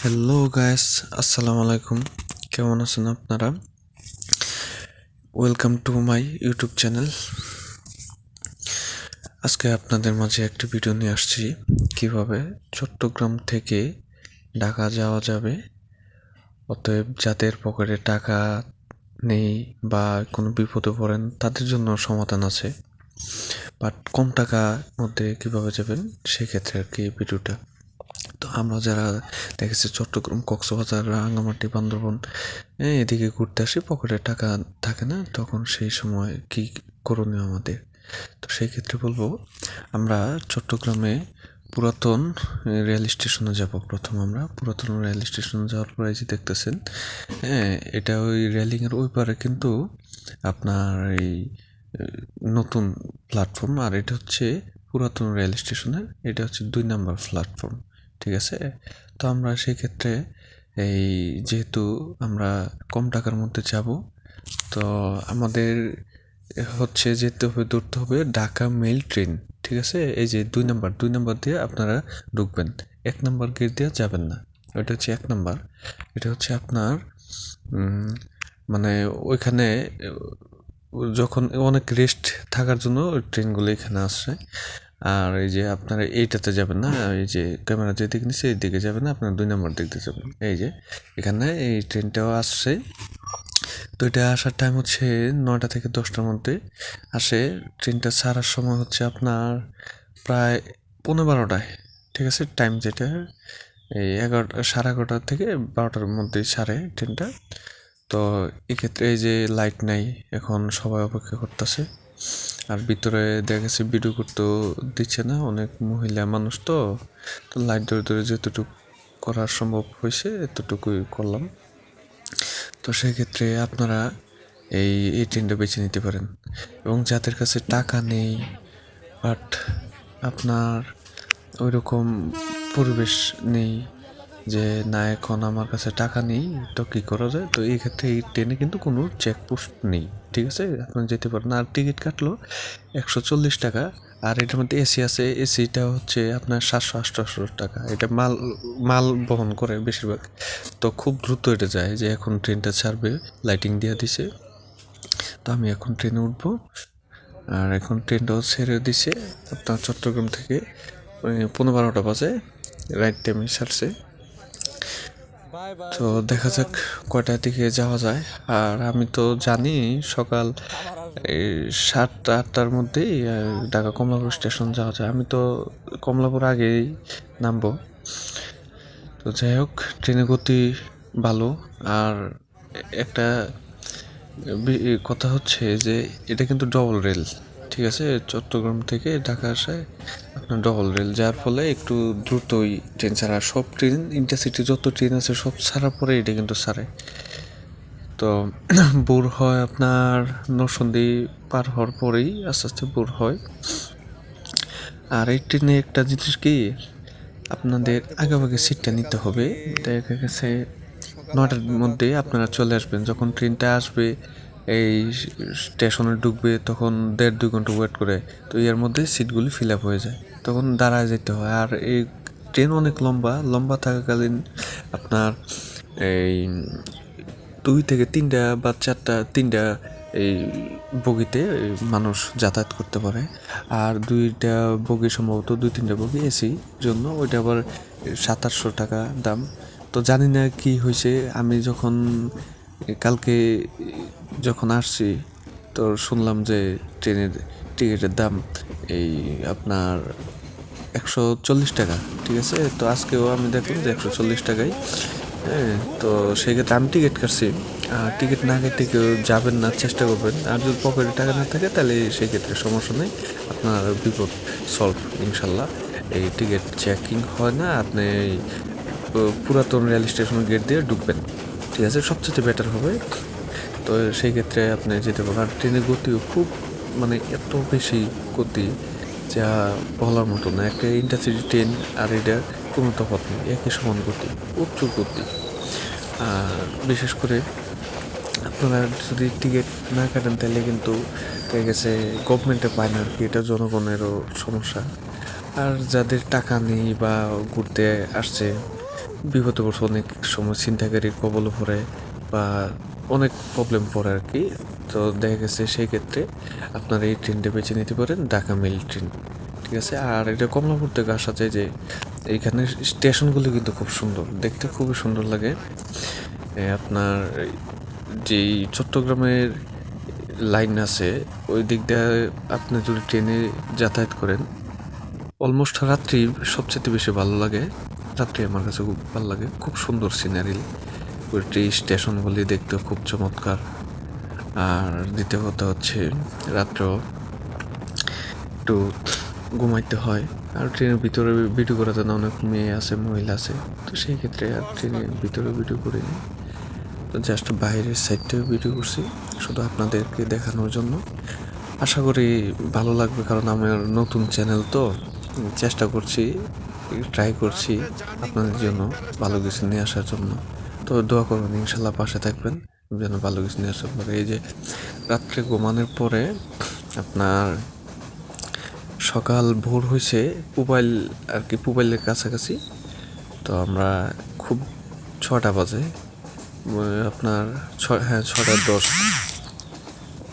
Hello guys আসসালামু আলাইকুম কেমন আছেন আপনারা? Welcome to my YouTube channel আজকে আপনাদের মাঝে একটি ভিডিও নিয়ে আসছি। কীভাবে চট্টগ্রাম থেকে ঢাকা যাওয়া যাবে, অতএব যাদের পকেটে টাকা নেই বা কোনো বিপদে পড়েন, তাদের জন্য সমাধান আছে। বাট কম টাকার মধ্যে কীভাবে যাবেন, সেক্ষেত্রে আর কি ভিডিওটা তো আমরা যারা দেখেছি চট্টগ্রাম, কক্সবাজার, রাঙ্গামাটি, বান্দরবন এদিকে ঘুরতে আসি, পকেটে টাকা থাকে না, তখন সেই সময় কি করণীয় আমাদের? তো সেই ক্ষেত্রে বলব, আমরা চট্টগ্রামে পুরাতন রেল স্টেশনে যাব প্রথম আমরা। পুরাতন রেল স্টেশনে যাওয়ার পরে যে দেখতেছেন হ্যাঁ এটা ওই রেলিংয়ের ওই পারে কিন্তু আপনার এই নতুন প্ল্যাটফর্ম আর এটা হচ্ছে পুরাতন রেল স্টেশনের, এটা হচ্ছে দুই নাম্বার প্ল্যাটফর্ম ঠিক আছে? তো আমরা সেক্ষেত্রে এই যেহেতু আমরা কম টাকার মধ্যে যাব, তো আমাদের হচ্ছে যেতে হবে, ধরতে হবে ঢাকা মেল ট্রেন, ঠিক আছে? এই যে দুই নাম্বার দুই নাম্বার দিয়ে আপনারা ঢুকবেন। এক নাম্বার গেট দিয়ে যাবেন না, এটা হচ্ছে এক নাম্বার। এটা হচ্ছে আপনার মানে ওইখানে যখন অনেক রেস্ট থাকার জন্য ট্রেনগুলো এখানে আসছে। আর এই যে আপনারা এইটাতে যাবেন না, এই যে ক্যামেরা যেদিকে নিচ্ছে এই দিকে যাবেন না, আপনার দুই নম্বর দিক দিয়ে যাবেন। এই যে এখানে এই ট্রেনটাও আসছে। তো এটা আসার টাইম হচ্ছে নয়টা থেকে দশটার মধ্যে। আসে ট্রেনটা ছাড়ার সময় হচ্ছে আপনার প্রায় পনেরো বারোটায়, ঠিক আছে? টাইম যেটা, এই এগারোটা সাড়ে এগারোটা থেকে বারোটার মধ্যে ছাড়ে ট্রেনটা তো এক্ষেত্রে এই যে লাইট নাই, এখন সবাই অপেক্ষা করতেছে। আর ভিতরে দেখা গেছে ভিডিও করতেও দিচ্ছে না, অনেক মহিলা মানুষ তো। তো লাইট ধরে ধরে যতটুকু করা সম্ভব হয়েছে, এতটুকুই করলাম। তো সেক্ষেত্রে আপনারা এই এই ট্রেনটা বেছে নিতে পারেন। এবং যাদের কাছে টাকা নেই বাট আপনার ওই রকম পরিবেশ নেই যে, না, এখন আমার কাছে টাকা নেই, তো কী করা যায়? তো এই ক্ষেত্রে এই ট্রেনে কিন্তু কোনো চেকপোস্ট নেই, ঠিক আছে? আপনি যেতে পারেন। আর টিকিট কাটলো একশো চল্লিশ টাকা, আর এটার মধ্যে এসি আছে। এসিটা হচ্ছে আপনার সাতশো আটশো টাকা। এটা মাল মাল বহন করে বেশিরভাগ। তো খুব দ্রুত এটা যায় যে, এখন ট্রেনটা ছাড়বে, লাইটিং দিয়ে দিছে। তো আমি এখন ট্রেনে উঠবো। আর এখন ট্রেনটাও ছেড়ে দিছে। আপনার চট্টগ্রাম থেকে পনেরো বারোটা বাজে, রাইট টাইমে ছাড়ছে। তো দেখা যাক কয়টার দিকে যাওয়া যায়। আর আমি তো জানি সকাল, এই সাতটা, আটটার মধ্যেই ঢাকা কমলাপুর স্টেশন যাওয়া যায়। আমি তো কমলাপুর আগেই নামবো। তো যাই হোক, ট্রেনের গতি ভালো। আর একটা কথা হচ্ছে যে, এটা কিন্তু ডবল রেল ঠিক আছে? চট্টগ্রাম থেকে ঢাকা আসায় ডবল রেল যার ফলে একটু দ্রুতই ট্রেন ছাড়া। সব ট্রেন ইন্টারসিটি যত ট্রেন আছে, সব ছাড়ার পরে এটা কিন্তু ছাড়ে। তো বোর হয় আপনার নরসন্দী পার হওয়ার পরেই আস্তে আস্তে বোর হয়। আর এই ট্রেনে একটা জিনিস কি, আপনাদের আগেভাগে সিটটা নিতে হবে। দেখা গেছে নটার মধ্যে আপনারা চলে আসবেন। যখন ট্রেনটা আসবে, এই স্টেশনে ঢুকবে, তখন দেড় দুই ঘণ্টা ওয়েট করে। তো এর মধ্যে সিটগুলি ফিল আপ হয়ে যায়। তখন দাঁড়ায় যেতে হয়। আর এই ট্রেন অনেক লম্বা লম্বা থাকাকালীন আপনার এই দুই থেকে তিনটা বা চারটা, তিনটা এই বগিতে মানুষ যাতায়াত করতে পারে। আর দুইটা বগি সম্ভবত দুই, তিনটা বগি এসি জন্য, ওইটা আবার সাত, আটশো টাকা দাম। তো জানি না কি হয়েছে, আমি যখন কালকে যখন আসছি, তো শুনলাম যে ট্রেনের টিকিটের দাম এই আপনার একশো চল্লিশ টাকা, ঠিক আছে? তো আজকেও আমি দেখলাম যে একশো চল্লিশ টাকাই। হ্যাঁ তো সেক্ষেত্রে আমি টিকিট কাটছি। টিকিট না কেটে কেউ যাবেন না, চেষ্টা করবেন। আর যদি পকেটে টাকা না থাকে, তাহলে সেই ক্ষেত্রে সমস্যা নেই। আপনার বিপদ সলভ ইনশাল্লাহ। এই টিকিট চেকিং হয় না, আপনি পুরাতন রেল স্টেশন গেট দিয়ে ঢুকবেন। ঠিক আছে? সবচেয়ে বেটার হবে। তো সেই ক্ষেত্রে আপনি যেতে পারেন ট্রেনের গতিও খুব মানে এত বেশি গতি যা বলার মতো না। একটা ইন্টারসিটি ট্রেন আর এটা কোনো তফাৎ নেই একই সমান গতি উচ্চ গতি আর বিশেষ করে আপনারা যদি টিকিট না কাটেন, তাহলে কিন্তু দেখা গেছে গভর্নমেন্টে পায় না আর কি, এটা জনগণেরও সমস্যা। আর যাদের টাকা নেই বা ঘুরতে আসছে, বিগত বছর অনেক সময় ছিনতাইকারীর কবলে পড়ে বা অনেক প্রবলেম পড়ে আর কি। তো দেখা গেছে সেই ক্ষেত্রে আপনারা এই ট্রেনটা বেছে নিতে পারেন ঢাকা মেল ট্রেন, ঠিক আছে? আর এটা কমলাপুর থেকে আসা যায় যে এইখানে স্টেশনগুলো কিন্তু খুব সুন্দর, দেখতে খুবই সুন্দর লাগে। আপনার যেই চট্টগ্রামের লাইন আছে, ওই দিক দিয়ে আপনি যদি ট্রেনে যাতায়াত করেন, অলমোস্ট রাত্রি সবচেয়ে বেশি ভালো লাগে। রাত্রি আমার কাছে খুব ভালো লাগে, খুব সুন্দর সিনারি। ওইটি স্টেশনগুলি দেখতে খুব চমৎকার। আর দ্বিতীয় কথা হচ্ছে রাত্র একটু ঘুমাইতে হয়। আর ট্রেনের ভিতরে ভিডিও করাতে না অনেক মেয়ে আছে, মহিলা আছে। তো সেই ক্ষেত্রে আর ট্রেনের ভিতরে ভিডিও করে নিই তো জাস্ট বাইরের সাইডটাও ভিডিও করছি, শুধু আপনাদেরকে দেখানোর জন্য। আশা করি ভালো লাগবে, কারণ আমার নতুন চ্যানেল তো। চেষ্টা করছি ট্রাই করছি আপনাদের জন্য ভালো কিছু নিয়ে আসার জন্য। তো দোয়া করবেন, ইনশাল্লাহ পাশে থাকবেন। যেন ভালো কিছু নিয়ে আসতে পারে এই যে রাত্রে ঘুমানোর পরে আপনার সকাল ভোর হয়েছে পুবাইল আর কি পুবাইলের কাছাকাছি। তো আমরা খুব ছটা বাজে আপনার ছ হ্যাঁ ছটা দশ।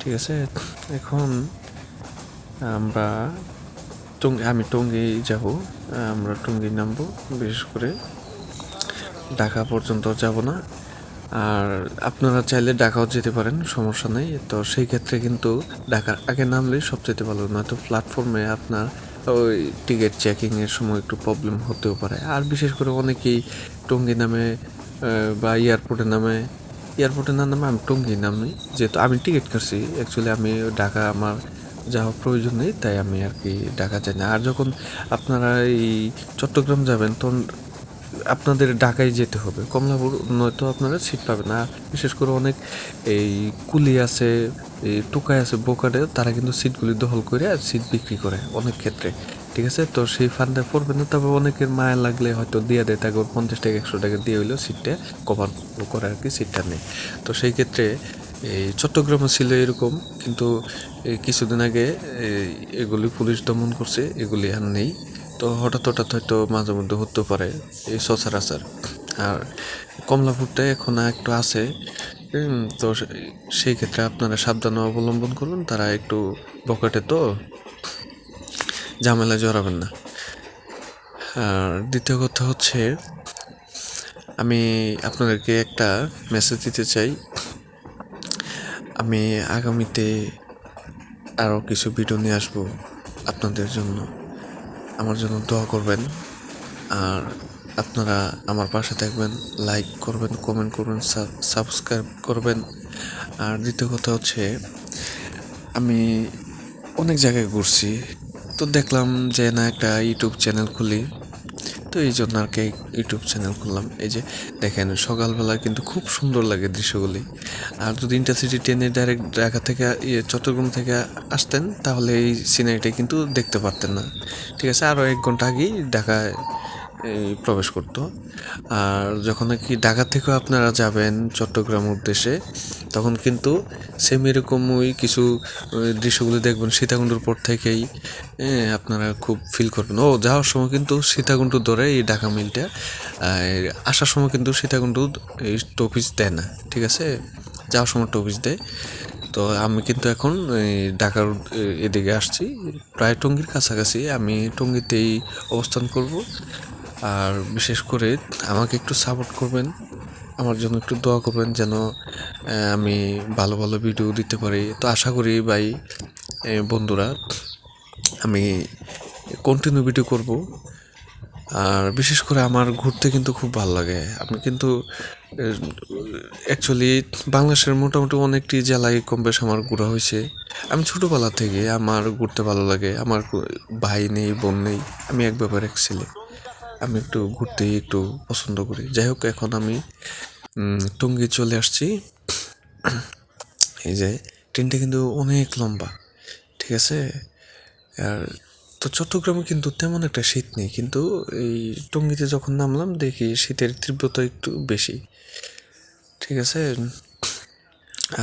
ঠিক আছে? এখন আমরা টঙ্গি আমি টঙ্গি যাব, আমরা টঙ্গি নামবো, বিশেষ করে ঢাকা পর্যন্ত যাব না। আর আপনারা চাইলে ঢাকাও যেতে পারেন, সমস্যা নেই। তো সেই ক্ষেত্রে কিন্তু ঢাকার আগে নামলেই সবচেয়ে ভালো, নয়তো প্ল্যাটফর্মে আপনার ওই টিকিট চেকিংয়ের সময় একটু প্রবলেম হতেও পারে। আর বিশেষ করে অনেকেই টঙ্গি নামে বা এয়ারপোর্টে নামে। এয়ারপোর্টে না নামে আমি টঙ্গি নামি, যেহেতু আমি টিকিট কাটছি। অ্যাকচুয়ালি আমি ঢাকা আমার যাওয়ার প্রয়োজন নেই, তাই আমি আর কি ঢাকা যাই না। আর যখন আপনারা এই চট্টগ্রাম যাবেন, তখন আপনাদের ঢাকায় যেতে হবে। কমলাপুর নয়তো আপনারা সিট পাবেন না। বিশেষ করে অনেক এই কুলি আছে, এই টোকাই আছে বোকারে তারা কিন্তু সিটগুলি দখল করে আর সিট বিক্রি করে অনেক ক্ষেত্রে। ঠিক আছে? তো সেই ফান্ডে পড়বে না, তবে অনেকের মায়া লাগলে হয়তো দিয়ে দেয়, তাকে পঞ্চাশ টাকা, একশো টাকা দিয়ে হইলেও সিটটা কভার করে আর কি সিটটা নেই তো সেই ক্ষেত্রে এই চট্টগ্রামে ছিল এরকম, কিন্তু কিছুদিন আগে এগুলি পুলিশ দমন করছে, এগুলি আর নেই। তো হঠাৎ হঠাৎ হয়তো মাঝে মধ্যে হতে পারে এই সচরাচর। আর কমলাপুরটা এখন একটু আছে তো সেই ক্ষেত্রে আপনারা সাবধান অবলম্বন করুন, তারা একটু বকেটে তো ঝামেলা জড়াবেন না। আর দ্বিতীয় কথা হচ্ছে, আমি আপনাদেরকে একটা মেসেজ দিতে চাই। আমি আগামীতে আরও কিছু ভিডিও নিয়ে আসব আপনাদের জন্য। আমার জন্য দোয়া করবেন। আর আপনারা আমার পাশে থাকবেন লাইক করবেন কমেন্ট করবেন সাবস্ক্রাইব করবেন। আর দ্বিতীয় কথা হচ্ছে, আমি অনেক জায়গায় ঘুরছি। তো দেখলাম যে না একটা ইউটিউব চ্যানেল খুলি। তো এই জন্য আর কি ইউটিউব চ্যানেল খুললাম। এই যে দেখেন সকালবেলা কিন্তু খুব সুন্দর লাগে দৃশ্যগুলি। আর যদি ইন্টারসিটি ট্রেনে ডাইরেক্ট ঢাকা থেকে ইয়ে চট্টগ্রাম থেকে আসতেন, তাহলে এই সিনারিটা কিন্তু দেখতে পারতেন না। ঠিক আছে আরও এক ঘণ্টা আগেই ঢাকায় প্রবেশ করতো। আর যখন নাকি ঢাকা থেকেও আপনারা যাবেন চট্টগ্রাম উদ্দেশ্যে তখন কিন্তু সেম এরকমই কিছু দৃশ্যগুলো দেখবেন সীতাকুণ্ডুর পর থেকেই হ্যাঁ, আপনারা খুব ফিল করবেন। ও যাওয়ার সময় কিন্তু সীতাকুণ্ডু ধরে এই ঢাকা মিলটা আসার সময় কিন্তু সীতাকুণ্ডু এই টপিস দেয় না ঠিক আছে? যাওয়ার সময় টপিস দেয়। তো আমি কিন্তু এখন ঢাকার এদিকে আসছি প্রায় টঙ্গীর কাছাকাছি। আমি টঙ্গিতেই অবস্থান করব। আর বিশেষ করে আমাকে একটু সাপোর্ট করবেন। আমার জন্য একটু দোয়া করবেন যেন আমি ভালো ভালো ভিডিও দিতে পারি। তো আশা করি ভাই বন্ধুরা, আমি কন্টিনিউ ভিডিও করব। আর বিশেষ করে আমার ঘুরতে কিন্তু খুব ভালো লাগে। আমি কিন্তু অ্যাকচুয়ালি বাংলাদেশের মোটামুটি অনেকটি জেলায় কম বেশ আমার ঘোরা হয়েছে। আমি ছোটোবেলা থেকে আমার ঘুরতে ভালো লাগে। আমার ভাই নেই, বোন নেই, আমি এক ব্যাপার এক ছেলে। আমি একটু ঘুরতে একটু পছন্দ করি। যাই হোক, এখন আমি টঙ্গি চলে আসছি। এই যে, ট্রেনটা কিন্তু অনেক লম্বা, ঠিক আছে? আর তো চট্টগ্রামে কিন্তু তেমন একটা শীত নেই, কিন্তু এই টঙ্গিতে যখন নামলাম, দেখি শীতের তীব্রতা একটু বেশি, ঠিক আছে?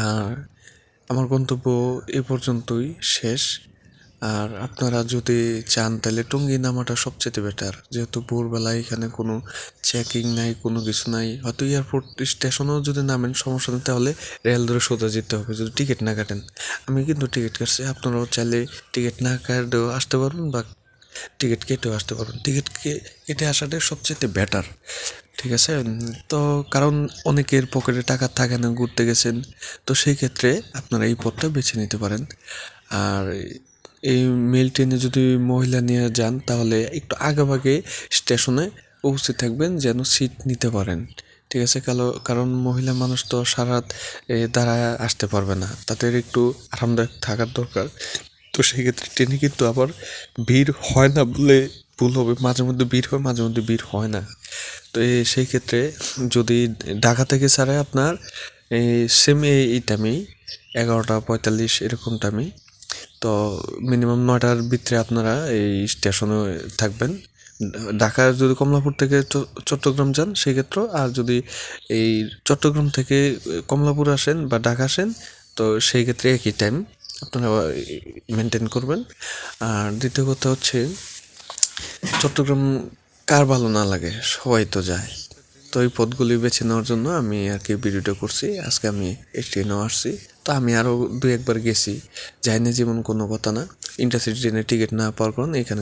আর আমার গন্তব্য এ পর্যন্তই শেষ। আর আপনারা যদি চান, তাহলে টঙ্গী নামাটা সবচেয়ে বেটার যেহেতু ভোরবেলায় এখানে কোনো চেকিং নাই, কোনো কিছু নাই, হয়তো এয়ারপোর্ট স্টেশনেও যদি নামেন, সমস্যা নেই, তাহলে রেল ধরে সোজা যেতে হবে, যদি টিকিট না কাটেন। আমি কিন্তু টিকিট কাটছি, আপনারাও চাইলে টিকিট না কাটেও আসতে পারবেন বা টিকিট কেটেও আসতে পারবেন। টিকিট কেটে আসাটাই সবচেয়ে বেটার ঠিক আছে? তো কারণ অনেকের পকেটে টাকা থাকে না, ঘুরতে গেছেন, তো সেই ক্ষেত্রে আপনারা এই পথটা বেছে নিতে পারেন। আর এই মেল ট্রেনে যদি মহিলা নিয়ে যান, তাহলে একটু আগেভাগে স্টেশনে উপস্থিত থাকবেন যেন সিট নিতে পারেন। ঠিক আছে, কালো, কারণ মহিলা মানুষ তো সারা দাঁড়ায় আসতে পারবে না। তাদের একটু আরামদায়ক থাকার দরকার। তো সেই ক্ষেত্রে ট্রেনে কিন্তু আবার ভিড় হয় না বলে ভুল হবে। মাঝে মধ্যে ভিড় হয়, মাঝে মধ্যে ভিড় হয় না। তো সেই ক্ষেত্রে যদি ঢাকা থেকে ছাড়ে আপনার এই সেম এই টাইমেই এগারোটা পঁয়তাল্লিশ এরকম টাইমেই তো মিনিমাম নয়টার ভিতরে আপনারা এই স্টেশনে থাকবেন। ঢাকার যদি কমলাপুর থেকে চট্টগ্রাম যান সেক্ষেত্রে আর যদি এই চট্টগ্রাম থেকে কমলাপুর আসেন বা ঢাকা আসেন, তো সেই ক্ষেত্রে একই টাইম আপনারা মেনটেন করবেন। আর দ্বিতীয় কথা হচ্ছে, চট্টগ্রাম কার ভালো না লাগে? সবাই তো যায়। তো এই পথগুলি বেছে নেওয়ার জন্য আমি আর কি ভিডিওটা করছি। আজকে আমি এই ট্রেনেও আসছি। তো আমি আরও দু একবার গেছি যাইনি যেমন কোনো কথা না। ইন্টারসিটি ট্রেনের টিকিট না পাওয়ার কারণে এখানে